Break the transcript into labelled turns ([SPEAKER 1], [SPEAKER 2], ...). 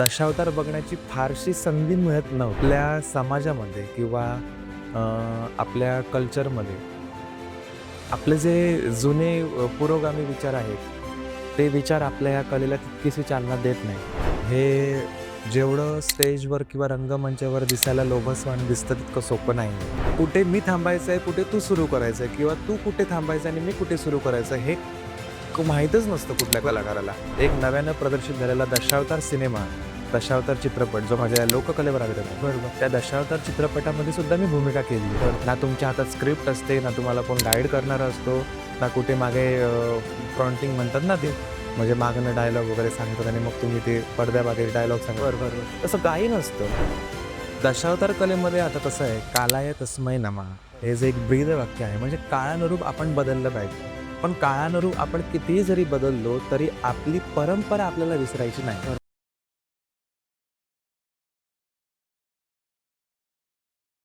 [SPEAKER 1] दशावतार बघण्याची फारशी संधी मिळत नव्हती आपल्या समाजामध्ये किंवा आपल्या कल्चरमध्ये. आपले जे जुने पुरोगामी विचार आहेत ते विचार आपल्या या कलेला तितकीशी चालना देत नाही हे जेवढं स्टेजवर किंवा रंगमंचावर दिसायला लोभसवान दिसतं तितकं सोपं नाही कुठे मी थांबायचं आहे कुठे तू सुरू करायचं आहे किंवा तू कुठे थांबायचं आणि मी कुठे सुरू करायचं हे माहीतच नसतं कुठल्या कलाकाराला. एक नव्यानं प्रदर्शित झालेला दशावतार सिनेमा दशावतार चित्रपट जो माझ्या लोककलेवर आधारित आहे. बरोबर. त्या दशावतार चित्रपटामध्ये सुद्धा मी भूमिका केली. ना तुमच्या हातात स्क्रिप्ट असते ना तुम्हाला कोण गाईड करणारा असतो ना कुठे मागे फ्रॉन्टिंग म्हणतात ना ते म्हणजे मागणं डायलॉग वगैरे सांगतात आणि मग तुम्ही ते पडद्यामागे डायलॉग सांगा बरोबर बरोबर. तसं काही नसतं. दशावतार कलेमध्ये आता कसं आहे कालाय तस्मय नमा. हे जे एक ब्रीद वाक्य आहे म्हणजे काळानुरूप आपण बदललं पाहिजे. पण काळानुरूप आपण कितीही जरी बदललो तरी आपली परंपरा आपल्याला विसरायची नाही.